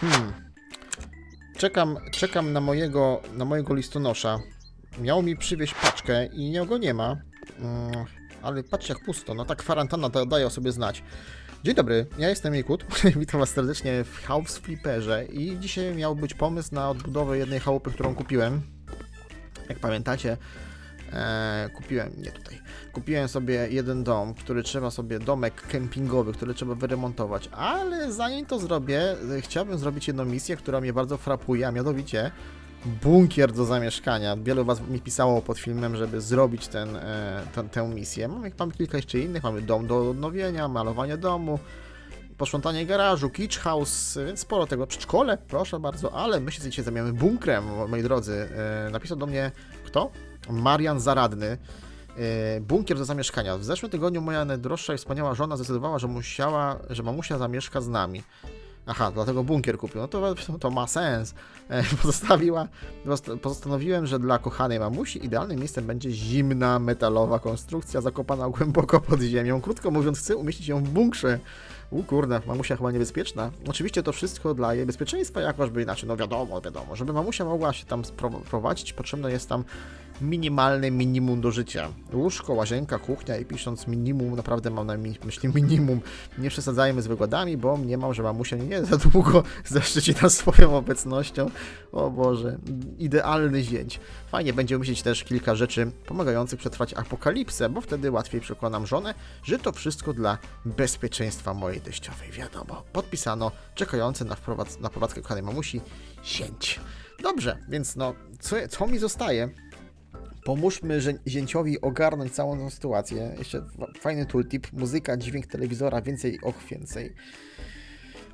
Hmm. Czekam, czekam na mojego, na mojego listonosza. Miał mi przywieźć paczkę i nie go nie ma. Mm, ale patrzcie jak pusto. No ta kwarantanna da, daje o sobie znać. Dzień dobry, ja jestem Mikut. Witam Was serdecznie w House Flipperze i dzisiaj miał być pomysł na odbudowę jednej chałupy, którą kupiłem. Jak pamiętacie, e, kupiłem, nie tutaj, kupiłem sobie jeden dom, który trzeba sobie, domek kempingowy, który trzeba wyremontować, ale zanim to zrobię, e, chciałbym zrobić jedną misję, która mnie bardzo frapuje, a mianowicie bunkier do zamieszkania. Wielu Was mi pisało pod filmem, żeby zrobić ten, e, ten, tę misję. Mamy, mamy kilka jeszcze innych, mamy dom do odnowienia, malowanie domu, posprzątanie garażu, kitsch house, więc sporo tego. Przedszkole, proszę bardzo, ale my się dzisiaj zajmiemy bunkrem, moi drodzy. E, napisał do mnie kto? Marian Zaradny. E, Bunkier do zamieszkania. W zeszłym tygodniu moja najdroższa i wspaniała żona zdecydowała, że musiała, że mamusia zamieszka z nami. Aha, dlatego bunkier kupił. No to, to ma sens. E, Pozostawiła, post- postanowiłem, że dla kochanej mamusi idealnym miejscem będzie zimna, metalowa konstrukcja zakopana głęboko pod ziemią. Krótko mówiąc, chcę umieścić ją w bunkrze. U kurde, mamusia chyba niebezpieczna. Oczywiście to wszystko dla jej bezpieczeństwa, jakożby inaczej. No wiadomo, wiadomo. Żeby mamusia mogła się tam prowadzić, potrzebne jest tam minimalne minimum do życia. Łóżko, łazienka, kuchnia i pisząc minimum, naprawdę mam na myśli minimum. Nie przesadzajmy z wygodami, bo mniemam, że mamusia nie za długo zaszczyci nas swoją obecnością. O Boże, idealny zięć. Fajnie będzie umieścić też kilka rzeczy pomagających przetrwać apokalipsę, bo wtedy łatwiej przekonam żonę, że to wszystko dla bezpieczeństwa mojej teściowej. Wiadomo, podpisano, czekający na, wprowadz- na prowadzkę kochanej mamusi, zięć. Dobrze, więc no, co, co mi zostaje? Pomóżmy zięciowi ogarnąć całą tą sytuację. Jeszcze fa- fajny tooltip, muzyka, dźwięk telewizora, więcej, och, więcej.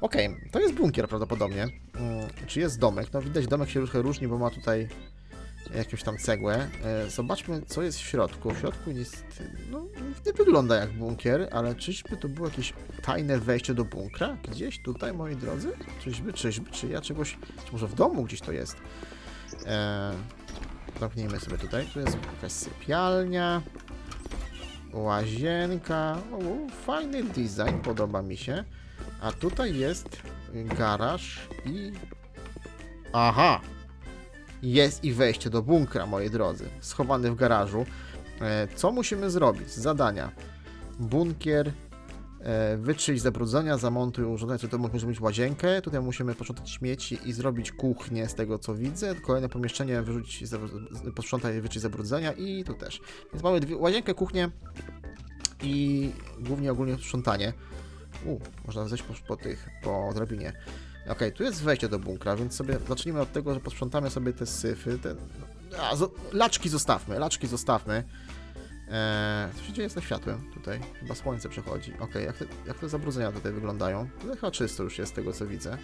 Okej, to jest bunkier prawdopodobnie. Mm, czy jest domek? No widać, domek się trochę różni, bo ma tutaj jakąś tam cegłę. E, Zobaczmy, co jest w środku. W środku jest, no, nie wygląda jak bunkier, ale czyżby to było jakieś tajne wejście do bunkra? Gdzieś tutaj, moi drodzy? Czyżby, czyżby, czy ja czegoś, czy może w domu gdzieś to jest? E, zamknijmy sobie tutaj. Tu jest jakaś sypialnia, łazienka. O, fajny design, podoba mi się. A tutaj jest garaż i... Aha! Jest i wejście do bunkra, moi drodzy. Schowany w garażu. E, co musimy zrobić? Zadania. Bunkier. E, wyczyść zabrudzenia, zamontuj urządzenia. Tutaj musimy mieć łazienkę. Tutaj musimy posprzątać śmieci i zrobić kuchnię, z tego co widzę. Kolejne pomieszczenie, zabru- posprzątaj, wyczyść zabrudzenia i tu też. Więc mamy dwie, łazienkę, kuchnię i głównie ogólnie sprzątanie. U, można zejść po, po tych, po drabinie. Okej, tu jest wejście do bunkra, więc sobie zacznijmy od tego, że posprzątamy sobie te syfy. Te, a, zo, laczki zostawmy, laczki zostawmy. Eee, co się dzieje z tym światłem tutaj? Chyba słońce przechodzi. Okej, jak, te, te zabrudzenia tutaj wyglądają? Tutaj chyba czysto już jest z tego, co widzę.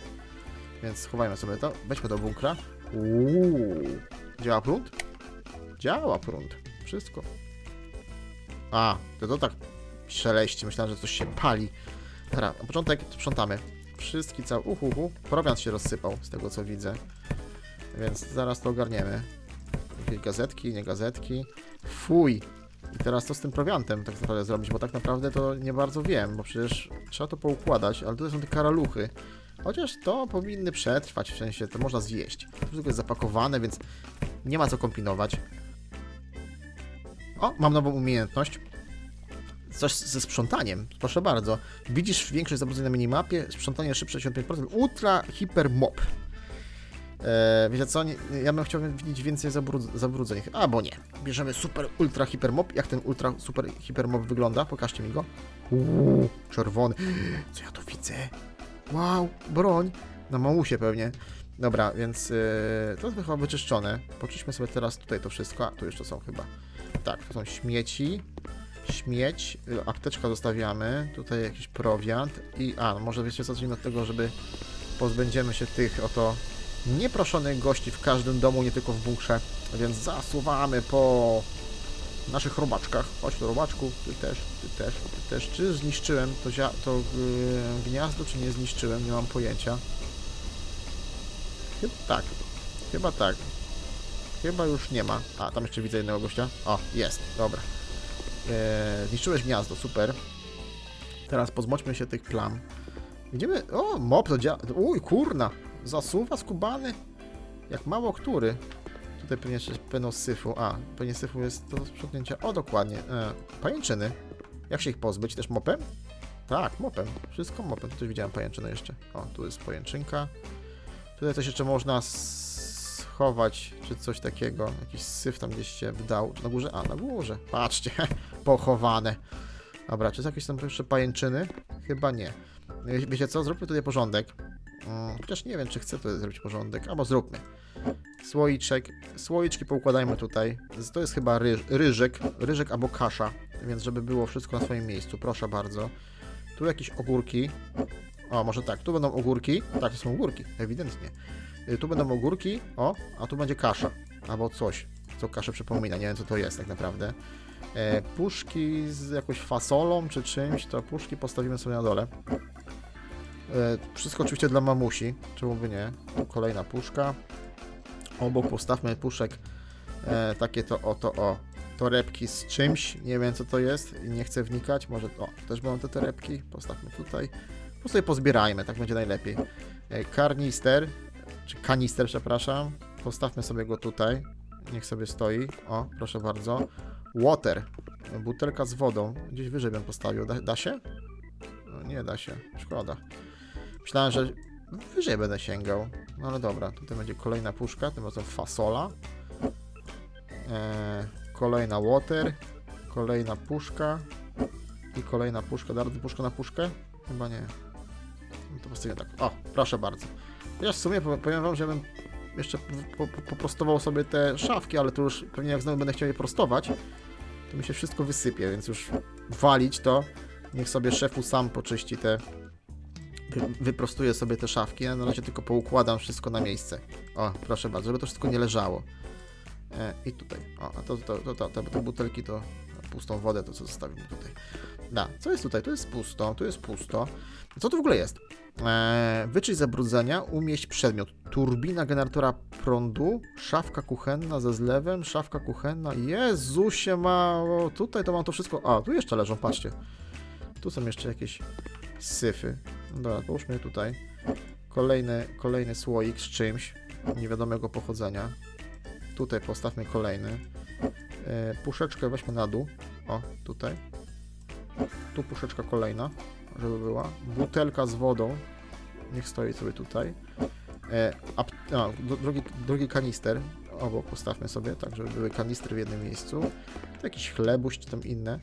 Więc schowajmy sobie to. Wejdźmy do bunkra. Uuu. Działa prąd? Działa prąd. Wszystko. A, to to tak szeleści. Myślałem, że coś się pali. Dobra, na początek sprzątamy. Wszystki cały... Uhu, uhu. Prowiant się rozsypał, z tego co widzę. Więc zaraz to ogarniemy. Jakieś gazetki, nie gazetki. Fuj! I teraz co z tym prowiantem tak naprawdę zrobić, bo tak naprawdę to nie bardzo wiem, bo przecież trzeba to poukładać, ale tutaj są te karaluchy. Chociaż to powinny przetrwać, w sensie to można zjeść. To wszystko jest zapakowane, więc nie ma co kombinować. O, mam nową umiejętność. Coś ze sprzątaniem, proszę bardzo. Widzisz większość zabrudzeń na minimapie, sprzątanie szybsze 65%, ultra hiper mop. Eee, wiecie co, ja bym chciał widzieć więcej zabrud- zabrudzeń. A, bo nie. Bierzemy super ultra hiper mop. Jak ten ultra super hiper mop wygląda? Pokażcie mi go. Uuu, czerwony. Co ja tu widzę? Wow, broń. Na mamusie pewnie. Dobra, więc yy, to jest chyba wyczyszczone. Poczyśmy sobie teraz tutaj to wszystko. A, tu jeszcze są chyba. Tak, to są śmieci. Śmieć, y, apteczka zostawiamy, tutaj jakiś prowiant i, a, no może wiecie co, zacznijmy od tego, żeby pozbędziemy się tych oto nieproszonych gości w każdym domu, nie tylko w bunkrze, więc zasuwamy po naszych robaczkach. Chodź do robaczku, ty też, ty też, ty też. Czy zniszczyłem to, to yy, gniazdo, czy nie zniszczyłem, nie mam pojęcia. Chyba tak, chyba tak. Chyba już nie ma. A, tam jeszcze widzę jednego gościa. O, jest, dobra. Eee, zniszczyłeś gniazdo, super. Teraz pozbądźmy się tych plam. Widzimy, o, mop to działa. Uj, kurna. Zasuwa skubany? Jak mało który. Tutaj pewnie jeszcze będą syfu. A, pewnie syfu jest do sprzątnięcia. O, dokładnie. E, pajęczyny. Jak się ich pozbyć? Też mopem? Tak, mopem. Wszystko mopem. Tu też widziałem pajęczynę jeszcze. O, tu jest pajęczynka. Tutaj coś jeszcze można schować, czy coś takiego. Jakiś syf tam gdzieś się wdał. Na górze? A, na górze. Patrzcie, pochowane. Dobra, czy są jakieś tam jeszcze pajęczyny? Chyba nie. Wie- Wiecie co? Zróbmy tutaj porządek. Mm, Chociaż nie wiem, czy chcę tutaj zrobić porządek. Albo zróbmy. Słoiczek. Słoiczki poukładajmy tutaj. To jest chyba ryż, ryżyk. Ryżyk albo kasza. Więc żeby było wszystko na swoim miejscu. Proszę bardzo. Tu jakieś ogórki. O, może tak. Tu będą ogórki. Tak, to są ogórki. Ewidentnie. Y, Tu będą ogórki. O, a tu będzie kasza. Albo coś, co kaszę przypomina. Nie wiem, co to jest tak naprawdę. E, puszki z jakąś fasolą czy czymś, to puszki postawimy sobie na dole. E, wszystko oczywiście dla mamusi, czemu by nie. Tu kolejna puszka. Obok postawmy puszek e, takie to oto o. Torebki z czymś, nie wiem co to jest nie chcę wnikać, może o, też będą te torebki, postawmy tutaj. Po sobie pozbierajmy, tak będzie najlepiej. E, karnister, czy kanister, przepraszam, postawmy sobie go tutaj, niech sobie stoi, o, proszę bardzo. Water, butelka z wodą, gdzieś wyżej bym postawił, da, da się? No, nie da się, szkoda. Myślałem, że wyżej będę sięgał, no ale dobra, tutaj będzie kolejna puszka, tym razem fasola. E, kolejna water, kolejna puszka i kolejna puszka. Dardy puszka na puszkę? Chyba nie. No to postawimy tak. O, proszę bardzo. Ja w sumie pow- powiem wam, że bym jeszcze po, po, poprostował sobie te szafki, ale to już pewnie jak znowu będę chciał je prostować, to mi się wszystko wysypie, więc już walić to. Niech sobie szefu sam poczyści te. Wy- Wyprostuje sobie te szafki. Ja na razie tylko poukładam wszystko na miejsce. O, proszę bardzo, żeby to wszystko nie leżało. E, I tutaj. O, a to, to, to, to, te, te butelki to pustą wodę, to co zostawimy tutaj. Da, co jest tutaj? Tu jest pusto, tu jest pusto. Co to w ogóle jest? E, wyczyść zabrudzenia, umieść przedmiot. Turbina generatora prądu, szafka kuchenna ze zlewem, szafka kuchenna. Jezusie mało, tutaj to mam to wszystko. A, tu jeszcze leżą, patrzcie. Tu są jeszcze jakieś syfy. Dobra, połóżmy tutaj. Kolejny, kolejny słoik z czymś, niewiadomego pochodzenia. Tutaj postawmy kolejny. E, puszeczkę weźmy na dół. O, tutaj. Tu puszeczka kolejna, żeby była. Butelka z wodą. Niech stoi sobie tutaj. E, a, dru- drugi, drugi kanister. Obok postawmy sobie, tak żeby były kanistry w jednym miejscu. Jakiś chlebuś czy tam inne.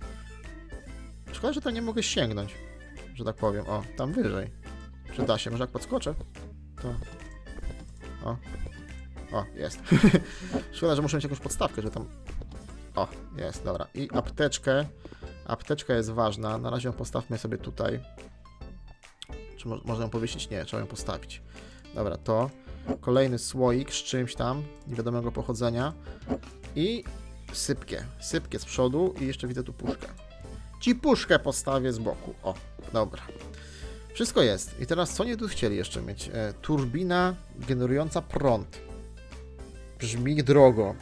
Szkoda, że tam nie mogę sięgnąć, że tak powiem. O, tam wyżej. Czy da się? Może jak podskoczę? To... O. O, jest. Szkoda, że muszę mieć jakąś podstawkę, że tam... O, jest, dobra. I apteczkę. Apteczka jest ważna. Na razie ją postawmy sobie tutaj. Czy mo można ją powiesić? Nie, trzeba ją postawić. Dobra, to. Kolejny słoik z czymś tam, niewiadomego pochodzenia. I sypkie. Sypkie z przodu i jeszcze widzę tu puszkę. Ci puszkę postawię z boku. O, dobra. Wszystko jest. I teraz co nie tu chcieli jeszcze mieć? E, turbina generująca prąd. Brzmi drogo,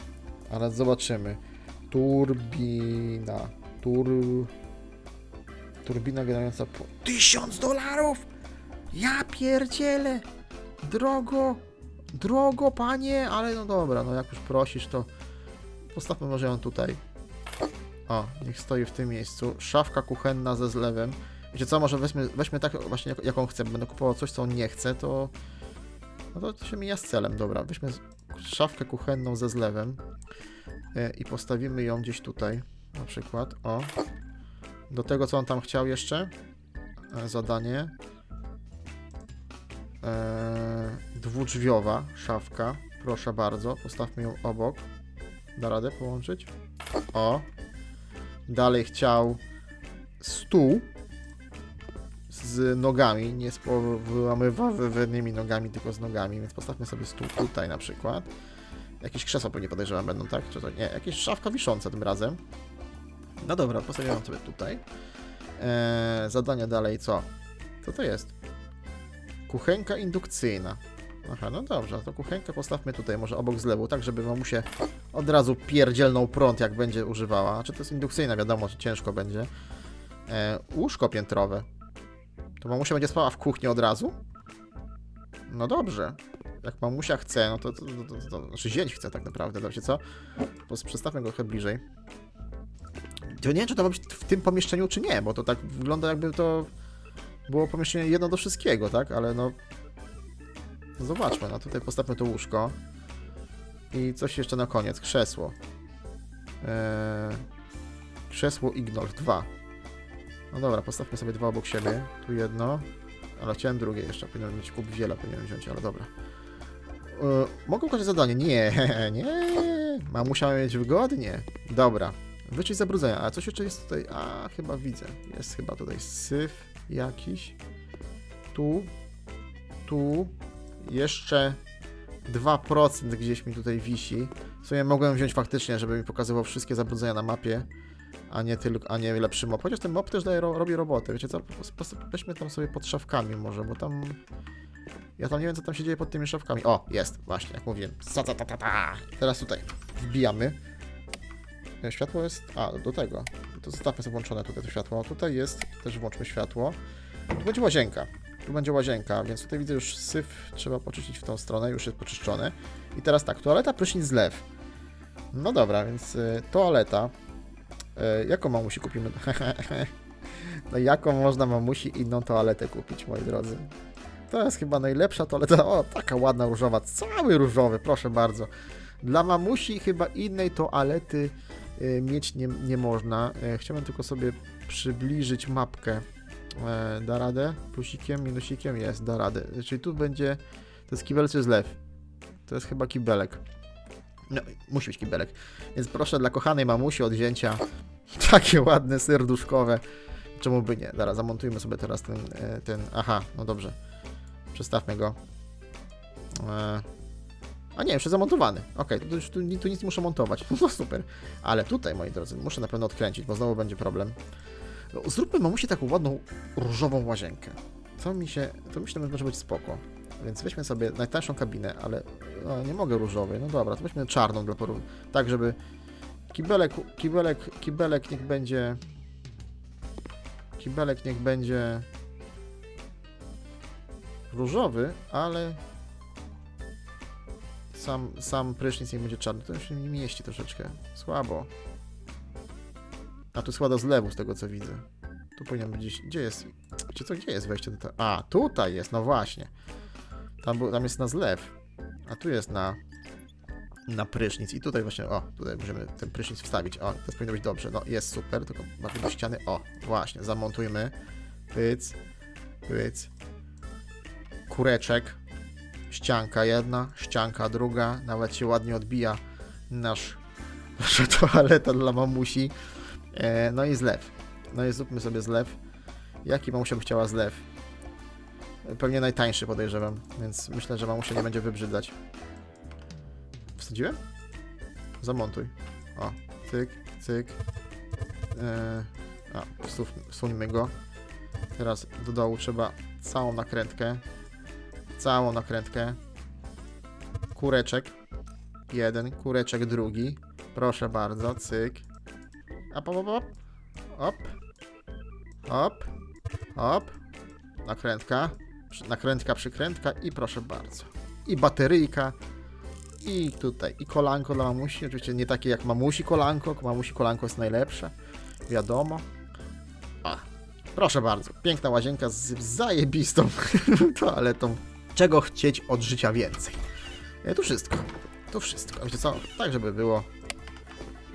ale zobaczymy. Turbina. Tur... Turbina generująca prąd. Tysiąc dolarów! Ja pierdzielę! Drogo! Drogo, panie! Ale no dobra, no jak już prosisz, to postawmy może ją tutaj. O, niech stoi w tym miejscu. Szafka kuchenna ze zlewem. Wiecie co, może weźmy, weźmy tak właśnie jak, jaką chcę. Będę kupował coś, co nie chce, to... No to, to się mija z celem, dobra. Weźmy szafkę kuchenną ze zlewem e, i postawimy ją gdzieś tutaj, na przykład. O. Do tego, co on tam chciał jeszcze. E, zadanie. E, dwudrzwiowa szafka. Proszę bardzo, postawmy ją obok. Da radę połączyć? O. Dalej chciał stół z nogami, nie z wyłamywanymi nogami, tylko z nogami, więc postawmy sobie stół tutaj na przykład. Jakieś krzesła pewnie podejrzewam będą, tak? Czy to nie? Jakieś szafka wisząca tym razem. No dobra, postawiam sobie tutaj. Eee, zadanie dalej co? Co to jest? Kuchenka indukcyjna. Aha, no dobrze, to kuchenkę postawmy tutaj, może obok zlewu, tak żeby mamusie od razu pierdzielną prąd, jak będzie używała. Czy to jest indukcyjna, wiadomo, że ciężko będzie. E, łóżko piętrowe. To mamusia będzie spała w kuchni od razu? No dobrze. jak mamusia chce, no to, to, to, to, to znaczy zięć chce tak naprawdę, wiecie co? Przestawmy go trochę bliżej. Ja nie wiem, czy to ma być w tym pomieszczeniu, czy nie, bo to tak wygląda jakby to było pomieszczenie jedno do wszystkiego, tak? Ale no... no Zobaczmy, no tutaj postawmy to łóżko. I coś jeszcze na koniec, krzesło. Eee, krzesło Ignor 2. No dobra, postawmy sobie dwa obok siebie. Tu jedno, ale chciałem drugie jeszcze. Powinien mieć kup wiele, powinien wziąć, ale dobra. Eee, mogę ukończyć zadanie? Nie, nie. Mamusia mieć wygodnie. Dobra. Wyczyść zabrudzenia. A coś jeszcze jest tutaj? A, chyba widzę. Jest chyba tutaj syf jakiś. Tu. Tu. Jeszcze 2% gdzieś mi tutaj wisi. W sumie mogłem wziąć faktycznie, żeby mi pokazywał wszystkie zabrudzenia na mapie, a nie tylko, a nie lepszy mop. Chociaż ten mop też daje, ro, robi robotę. Wiecie co? Weźmy tam sobie pod szafkami może, bo tam... Ja tam nie wiem, co tam się dzieje pod tymi szafkami. O, jest, właśnie, jak mówiłem. Za, ta, ta, ta, ta. Teraz tutaj wbijamy. E, Światło jest... A, do tego. To zostawmy sobie włączone tutaj to światło. Tutaj jest, też włączmy światło. Tu będzie łazienka. Tu będzie łazienka, więc tutaj widzę już syf, trzeba poczyścić w tą stronę, już jest poczyszczony. I teraz tak, toaleta, prysznic, zlew. No dobra, więc y, toaleta. Y, jaką mamusi kupimy? no jaką można mamusi inną toaletę kupić, moi drodzy? To jest chyba najlepsza toaleta. O, taka ładna różowa, cały różowy, proszę bardzo. Dla mamusi chyba innej toalety y, mieć nie, nie można. Y, chciałbym tylko sobie przybliżyć mapkę. E, da radę? Plusikiem, minusikiem jest, da radę. Czyli tu będzie, to jest kibel czy zlew? To jest chyba kibelek. No, musi być kibelek. Więc proszę dla kochanej mamusi od wzięcia takie ładne, serduszkowe. Czemu by nie? Zaraz, zamontujmy sobie teraz ten, e, ten, aha, no dobrze. Przestawmy go. E, a nie, jeszcze zamontowany. Okej, tu, tu, tu nic nie muszę montować. No super. Ale tutaj, moi drodzy, muszę na pewno odkręcić, bo znowu będzie problem. Zróbmy mamusi taką ładną, różową łazienkę. To mi się, to myślę, że może być spoko. Więc weźmy sobie najtańszą kabinę, ale no, nie mogę różowej. No dobra, to weźmy czarną dla porównania. Tak, żeby kibelek, kibelek, kibelek niech będzie... Kibelek niech będzie różowy, ale sam, sam prysznic niech będzie czarny. To się nie mieści troszeczkę. Słabo. A tu składa zlewu z tego co widzę. Tu powinien być gdzieś. Gdzie jest? Wiecie co, gdzie jest wejście do ta... A, tutaj jest, no właśnie. Tam, był, tam jest na zlew. A tu jest na. Na prysznic. I tutaj właśnie, o, tutaj możemy ten prysznic wstawić. O, to powinno być dobrze. No, jest super, tylko bardziej do ściany. O, właśnie, zamontujmy. Pyc, pyc. Kureczek. Ścianka jedna, ścianka druga. Nawet się ładnie odbija nasz, nasza toaleta dla mamusi. E, no i zlew. No i zróbmy sobie zlew. Jaki mamusia by chciała zlew? Pewnie najtańszy podejrzewam, więc myślę, że mamusia nie będzie wybrzydzać. Wsadziłem? Zamontuj. O, cyk, cyk. E, a, wsuńmy go. Teraz do dołu trzeba całą nakrętkę. Całą nakrętkę. Kureczek. Jeden, kureczek drugi. Proszę bardzo, cyk. Op, op, op, op. Op. Op. Op. Nakrętka. Nakrętka, przykrętka i proszę bardzo. I bateryjka. I tutaj. I kolanko dla mamusi. Oczywiście nie takie jak mamusi kolanko. Mamusi kolanko jest najlepsze. Wiadomo. A. Proszę bardzo. Piękna łazienka z zajebistą toaletą. Czego chcieć od życia więcej? E, tu wszystko. Tu wszystko. Wiecie co? Tak, żeby było.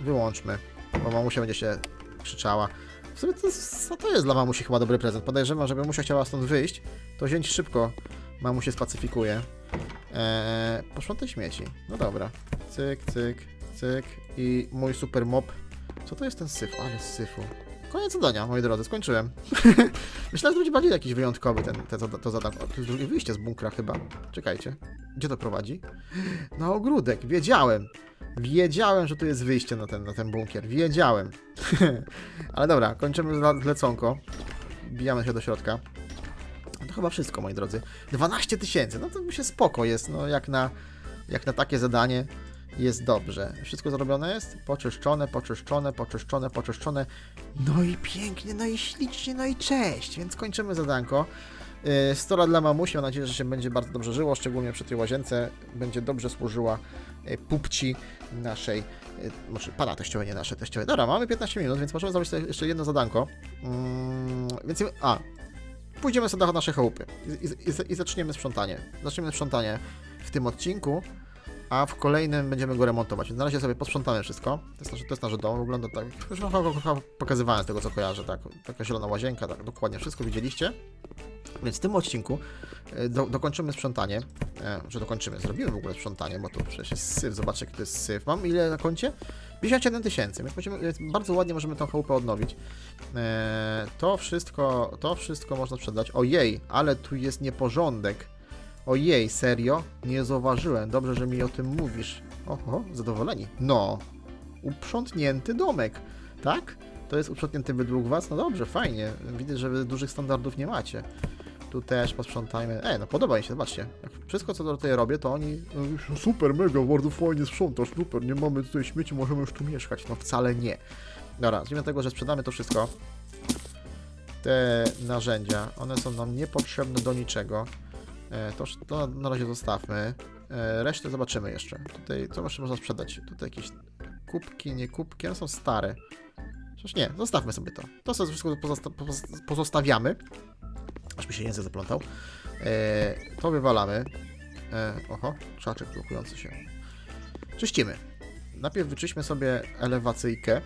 Wyłączmy bo mamusia będzie się krzyczała. W sumie to, jest- to jest dla mamusi chyba dobry prezent. Podejrzewam, żeby mamusia chciała stąd wyjść, to wziąć szybko mamusię spacyfikuje. Eee, posprzątaj śmieci. No dobra. Cyk, cyk, cyk. I mój super mop. Co to jest ten syf? Ale syfu. Koniec zadania, moi drodzy, skończyłem. Myślałem, że będzie bardziej jakiś wyjątkowy ten, ten, to, to zadanie. O, tu jest drugie wyjście z bunkra chyba. Czekajcie. Gdzie to prowadzi? Na ogródek, wiedziałem. Wiedziałem, że tu jest wyjście na ten, na ten bunkier. Wiedziałem. Ale dobra, kończymy zle- zleconko. Bijamy się do środka. To chyba wszystko, moi drodzy. 12 tysięcy, no to mi się spoko jest, no jak na, jak na takie zadanie jest dobrze. Wszystko zrobione jest? Poczyszczone, poczyszczone, poczyszczone, poczyszczone. No i pięknie, no i ślicznie, no i cześć. Więc kończymy zadanko. Yy, Stora dla mamusi, mam nadzieję, że się będzie bardzo dobrze żyło, szczególnie przy tej łazience. Będzie dobrze służyła yy, pupci naszej, yy, może pana teściowej, nie nasze teściowej. Dobra, mamy 15 minut, więc możemy zrobić jeszcze jedno zadanko. Mm, więc, a, pójdziemy sobie do naszej chałupy i, i, i zaczniemy sprzątanie. Zaczniemy sprzątanie w tym odcinku, a w kolejnym będziemy go remontować. Więc na razie sobie posprzątamy wszystko. To jest nasz, to jest nasz dom, wygląda tak, już wam pokazywałem z tego co kojarzę, tak, taka zielona łazienka, tak, dokładnie, wszystko widzieliście. Więc w tym odcinku e, do, dokończymy sprzątanie, e, że dokończymy, zrobimy w ogóle sprzątanie, bo tu przecież jest syf, zobaczcie jaki to jest syf. Mam ile na koncie? 57 tysięcy, więc bardzo ładnie możemy tą chałupę odnowić. E, to wszystko, to wszystko można sprzedać. Ojej, ale tu jest nieporządek. Ojej, serio? Nie zauważyłem. Dobrze, że mi o tym mówisz. Oho, zadowoleni. No, uprzątnięty domek, tak? To jest uprzątnięty według was? No dobrze, fajnie. Widzę, że wy dużych standardów nie macie. Tu też posprzątajmy. E, no podoba mi się, zobaczcie. Wszystko, co tutaj robię, to oni... "No, Super, mega, bardzo fajnie sprzątasz, super, nie mamy tutaj śmieci, możemy już tu mieszkać. No wcale nie. Dobra, od tego, że sprzedamy to wszystko. Te narzędzia, one są nam niepotrzebne do niczego. E, to, to na razie zostawmy. E, resztę zobaczymy jeszcze. Tutaj, co jeszcze można sprzedać? Tutaj jakieś kubki, nie kubki, one są stare. Przecież nie, zostawmy sobie to. To sobie wszystko pozosta pozosta- pozostawiamy. Aż mi się język zaplątał. E, to wywalamy. E, oho, krzaczek blokujący się. Czyścimy. Najpierw wyczyśmy sobie elewacyjkę,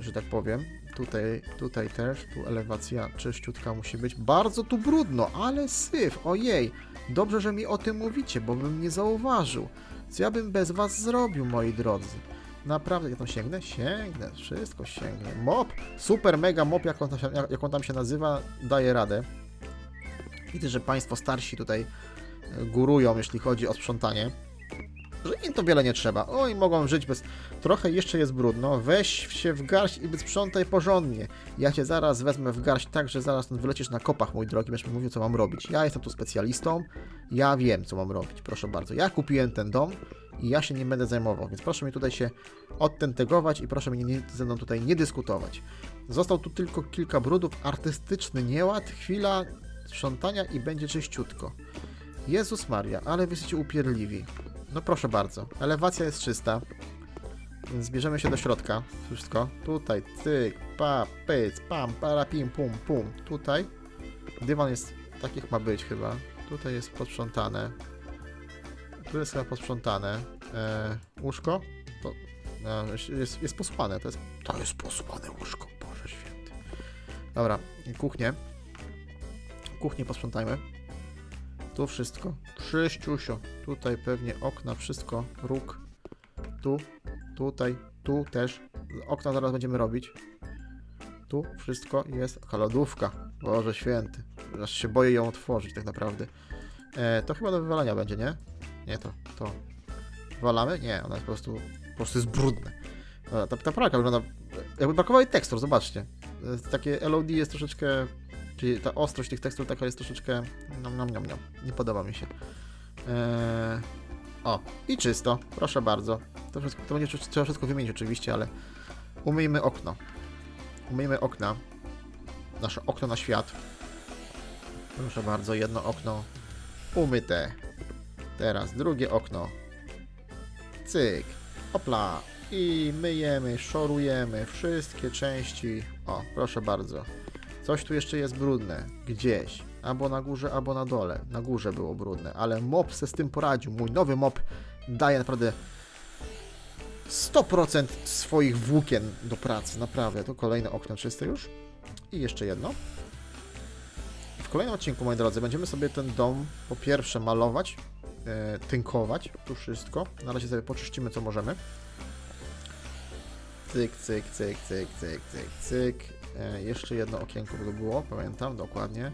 że tak powiem. Tutaj, tutaj też, tu elewacja czyściutka musi być. Bardzo tu brudno, ale syf, ojej. Dobrze, że mi o tym mówicie, bo bym nie zauważył. Co ja bym bez was zrobił, moi drodzy? Naprawdę, ja tam sięgnę? Sięgnę, wszystko sięgnę. Mop, super mega mop, jak on tam się, jak on tam się nazywa, daje radę. Widzę, że państwo starsi tutaj e, górują, jeśli chodzi o sprzątanie. Że im to wiele nie trzeba. Oj, mogą żyć bez... Trochę jeszcze jest brudno. Weź się w garść i sprzątaj porządnie. Ja cię zaraz wezmę w garść tak, że zaraz wylecisz na kopach, mój drogi. Będziesz mi mówił, co mam robić. Ja jestem tu specjalistą. Ja wiem, co mam robić. Proszę bardzo. Ja kupiłem ten dom i ja się nim będę zajmował, więc proszę mi tutaj się odtentegować i proszę mnie nie, ze mną tutaj nie dyskutować. Został tu tylko kilka brudów, artystyczny nieład, chwila sprzątania i będzie czyściutko. Jezus Maria, ale wy jesteście upierdliwi. No proszę bardzo, elewacja jest czysta, zbierzemy się do środka, wszystko. Tutaj, cyk, pa, pyc, pam, para, pim, pum, pum. Tutaj dywan jest, takich ma być chyba. Tutaj jest posprzątane. Tu jest chyba posprzątane. E, łóżko? To, e, jest, jest posłane, to jest, to jest posłane łóżko, Boże Święty. Dobra, kuchnię. Kuchnię posprzątajmy. Tu wszystko. Czyściusio. Tutaj pewnie okna, wszystko. Róg. Tu. Tutaj. Tu też. Okna zaraz będziemy robić. Tu wszystko jest. Taka lodówka. Boże święty. Aż się boję ją otworzyć tak naprawdę. E, to chyba do wywalania będzie, nie? Nie, to, to. Walamy? Nie, ona jest po prostu, po prostu jest brudna. Ta, ta pralka wygląda, jakby brakowało jej tekstur, zobaczcie. E, Takie LOD jest troszeczkę, czyli ta ostrość tych tekstur taka jest troszeczkę, nom, nom, nom, nom. nie podoba mi się. Eee, o, i czysto, proszę bardzo. To, wszystko, to będzie trzeba wszystko wymienić oczywiście, ale umyjmy okno. Umyjmy okna. Nasze okno na świat. Proszę bardzo, jedno okno umyte. Teraz drugie okno. Cyk. Opla. I myjemy, szorujemy wszystkie części. O, proszę bardzo. Coś tu jeszcze jest brudne. Gdzieś. Albo na górze, albo na dole. Na górze było brudne, ale mop se z tym poradził. Mój nowy mop daje naprawdę 100% swoich włókien do pracy. Naprawdę. To kolejne okno czyste już. I jeszcze jedno. W kolejnym odcinku, moi drodzy, będziemy sobie ten dom po pierwsze malować, e, tynkować, tu wszystko. Na razie sobie poczyścimy, co możemy. Cyk, cyk, cyk, cyk, cyk, cyk, cyk. E, jeszcze jedno okienko to było, pamiętam, dokładnie.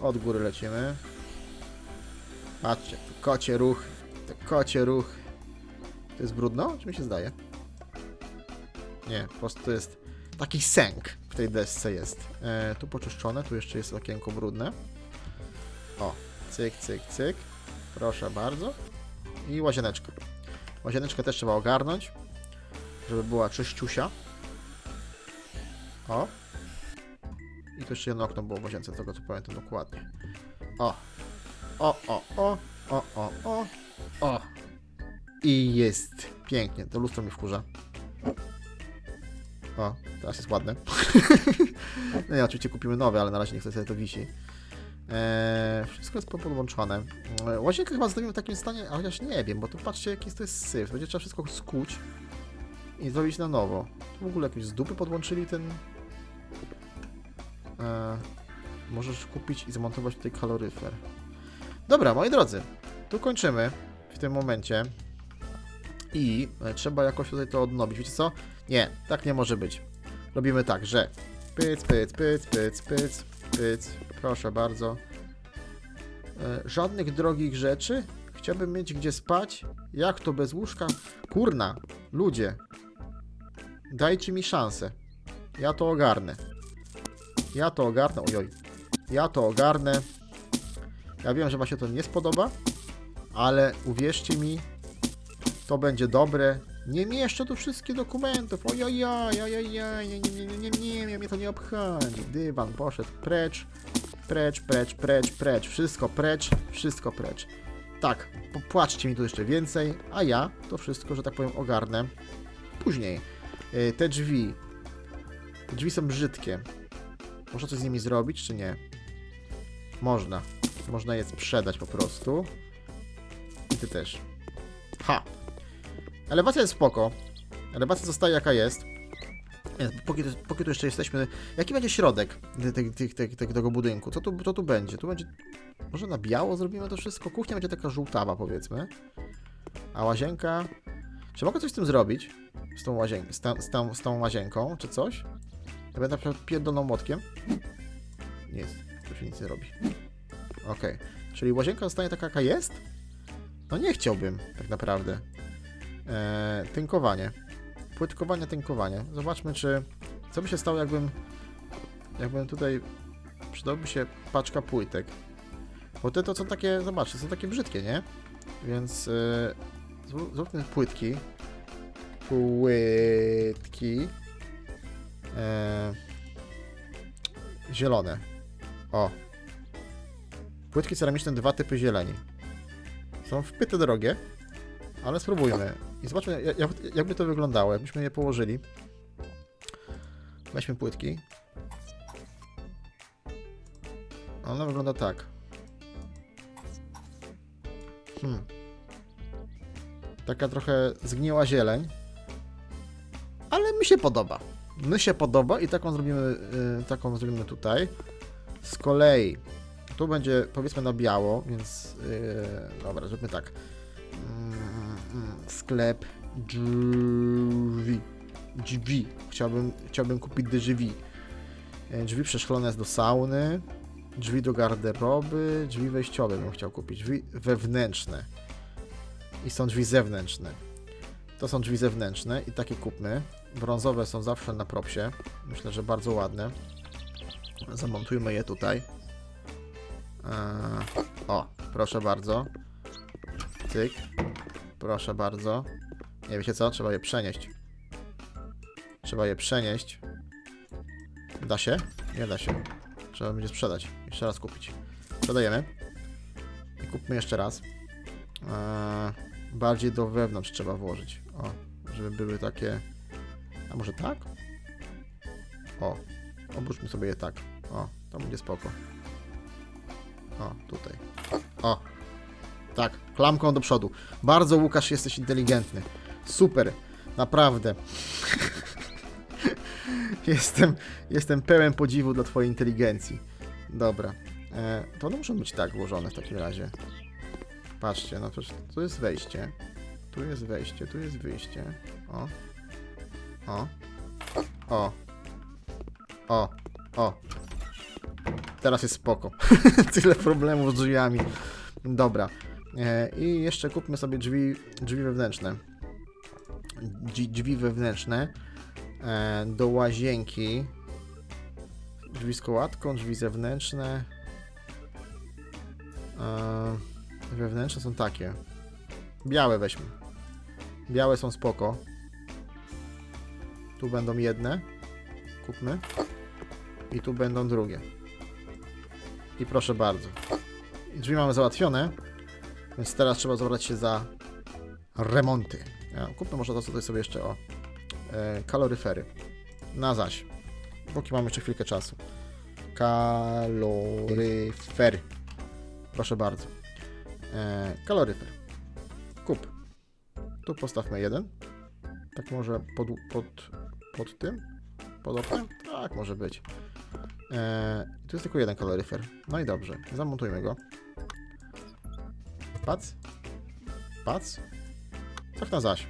Od góry lecimy. Patrzcie, kocie ruch, to kocie ruch. To jest brudno? Czy mi się zdaje? Nie, po prostu jest taki sęk w tej desce jest. E, tu poczyszczone, tu jeszcze jest okienko brudne. O, cyk, cyk, cyk. Proszę bardzo. I łazieneczka. Łazieneczkę też trzeba ogarnąć, żeby była czyściusia. O. I tu jeszcze jedno okno było w łazience, tego co pamiętam dokładnie. O. O, o, o, o, o, o, o. I jest. Pięknie. To lustro mi wkurza. O, teraz jest ładne. no nie, oczywiście kupimy nowe, ale na razie niech sobie to wisi. Eee, wszystko jest podłączone. Eee, łazienkę chyba zostawimy w takim stanie, a chociaż nie wiem, bo tu patrzcie jaki to jest syf. Będzie trzeba wszystko skuć i zrobić na nowo. Tu w ogóle jakieś z dupy podłączyli ten... Eee, możesz kupić i zamontować tutaj kaloryfer. Dobra, moi drodzy, tu kończymy w tym momencie. I e, trzeba jakoś tutaj to odnowić. Wiecie co? Nie, tak nie może być. Robimy tak, że pyc, pyc, pyc, pyc, pyc, pyc. Proszę bardzo. E, żadnych drogich rzeczy. Chciałbym mieć gdzie spać. Jak to bez łóżka? Kurna, ludzie. Dajcie mi szansę. Ja to ogarnę. Ja to ogarnę. Ojoj. Ja to ogarnę. Ja wiem, że Wam się to nie spodoba, ale uwierzcie mi, to będzie dobre. Nie mieszczę tu wszystkich dokumentów. Ojojoj, ojojoj, nie, nie, nie, nie, nie, nie, nie, mnie to nie obchodzi. Dywan poszedł precz, precz, precz, precz, precz. Wszystko precz, wszystko precz. Tak, popłaczcie mi tu jeszcze więcej, a ja to wszystko, że tak powiem, ogarnę później. Yy, Te drzwi. Te drzwi są brzydkie. Można coś z nimi zrobić, czy nie? Można. Można je sprzedać po prostu. I ty też. Ha! Elewacja jest spoko. Elewacja zostaje jaka jest. Jest, Póki, póki tu jeszcze jesteśmy. Jaki będzie środek te- te- te- te- te- tego budynku? Co tu, co tu będzie? Tu będzie. Może na biało zrobimy to wszystko? Kuchnia będzie taka żółtawa, powiedzmy. A łazienka. Czy mogę coś z tym zrobić? Z tą, z, z, z tą łazienką, czy coś? Ja będę na przykład pierdolną młotkiem. Nie, tu się nic nie robi. Okej. Czyli łazienka zostanie taka, jaka jest? No nie chciałbym, tak naprawdę. Eee, tynkowanie. Płytkowanie, tynkowanie. Zobaczmy, czy... Co by się stało, jakbym... Jakbym tutaj... Przydałby się paczka płytek. Bo te to są takie... Zobaczcie, są takie brzydkie, nie? Więc... Zró- zróbmy płytki. Płytki. E, zielone. O. Płytki ceramiczne, dwa typy zieleni. Są wpyte drogie, ale spróbujmy. I zobaczmy, jak- jakby to wyglądało, jakbyśmy je położyli. Weźmy płytki. Ona wygląda tak. Hmm. Taka trochę zgniła zieleń. Ale mi się podoba. My się podoba i taką zrobimy, y, taką zrobimy tutaj. Z kolei tu będzie powiedzmy na biało, więc yy, dobra, zróbmy tak. Mm, sklep drzwi. Drzwi. Chciałbym, chciałbym kupić drzwi. E, Drzwi przeszklone do sauny. Drzwi do garderoby. Drzwi wejściowe bym chciał kupić. Drzwi wewnętrzne. I są drzwi zewnętrzne. To są drzwi zewnętrzne i takie kupmy. Brązowe są zawsze na propsie. Myślę, że bardzo ładne. Zamontujmy je tutaj. Eee, o, proszę bardzo. Cyk. Proszę bardzo. Nie wiecie co? Trzeba je przenieść. Trzeba je przenieść. Da się? Nie da się. Trzeba będzie sprzedać. Jeszcze raz kupić. Sprzedajemy. I kupmy jeszcze raz. Eee, bardziej do wewnątrz trzeba włożyć. O, żeby były takie... A może tak? O, obróćmy sobie je tak. O, to będzie spoko. O, tutaj. O. Tak, klamką do przodu. Bardzo, Łukasz, jesteś inteligentny. Super, naprawdę. jestem, jestem pełen podziwu dla twojej inteligencji. Dobra. E, to one muszą być tak włożone w takim razie. Patrzcie, no to tu jest wejście. Tu jest wejście, tu jest wyjście. O. O. O. O. O. Teraz jest spoko. Tyle problemów z drzwiami. Dobra. E, I jeszcze kupmy sobie drzwi, drzwi wewnętrzne. Drzwi wewnętrzne e, do łazienki. Drzwi z kołatką, drzwi zewnętrzne. E, wewnętrzne są takie. Białe weźmy. Białe są spoko. Tu będą jedne. Kupmy. I tu będą drugie. I proszę bardzo. drzwi mamy załatwione, więc teraz trzeba zabrać się za remonty. Ja, kupmy może to tutaj sobie jeszcze o e, kaloryfery. Na zaś. Póki mamy jeszcze chwilkę czasu. Kaloryfery. Proszę bardzo. E, kaloryfer. Kup. Tu postawmy jeden. Tak może pod, pod, pod tym? Pod oknem? Tak, może być. E, tu jest tylko jeden kaloryfer. No i dobrze. Zamontujmy go. Pac. Pac. Tak na zaś.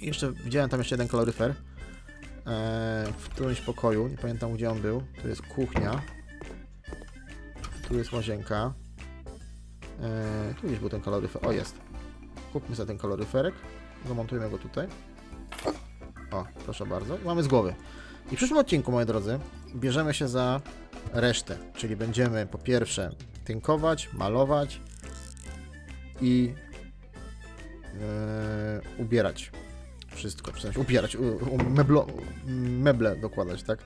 I jeszcze widziałem tam jeszcze jeden kaloryfer. E, w którymś pokoju. Nie pamiętam gdzie on był. Tu jest kuchnia. Tu jest łazienka. E, tu gdzieś był ten kaloryfer. O, jest. Kupmy sobie ten kaloryferek. Zamontujmy go tutaj. O, proszę bardzo. Mamy z głowy. I w przyszłym odcinku, moi drodzy, bierzemy się za resztę. Czyli będziemy po pierwsze tynkować, malować i e, ubierać. Wszystko, w sensie ubierać, u, u, meblo, meble dokładać, tak?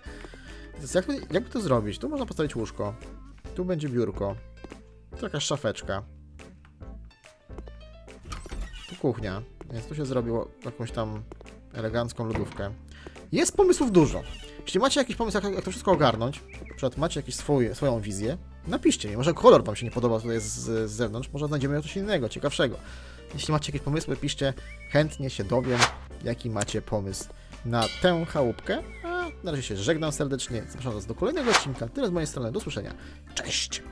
Więc jakby, jakby to zrobić? Tu można postawić łóżko, tu będzie biurko, tu jakaś szafeczka, tu kuchnia, więc tu się zrobiło jakąś tam elegancką lodówkę. Jest pomysłów dużo. Jeśli macie jakiś pomysł, jak, jak to wszystko ogarnąć, na przykład macie jakąś swoją wizję, napiszcie mi. Może kolor Wam się nie podoba tutaj z, z zewnątrz, może znajdziemy coś innego, ciekawszego. Jeśli macie jakieś pomysły, piszcie, chętnie się dowiem, jaki macie pomysł na tę chałupkę. A na razie się żegnam serdecznie, zapraszam Was do kolejnego odcinka. Tyle z mojej strony, do usłyszenia. Cześć!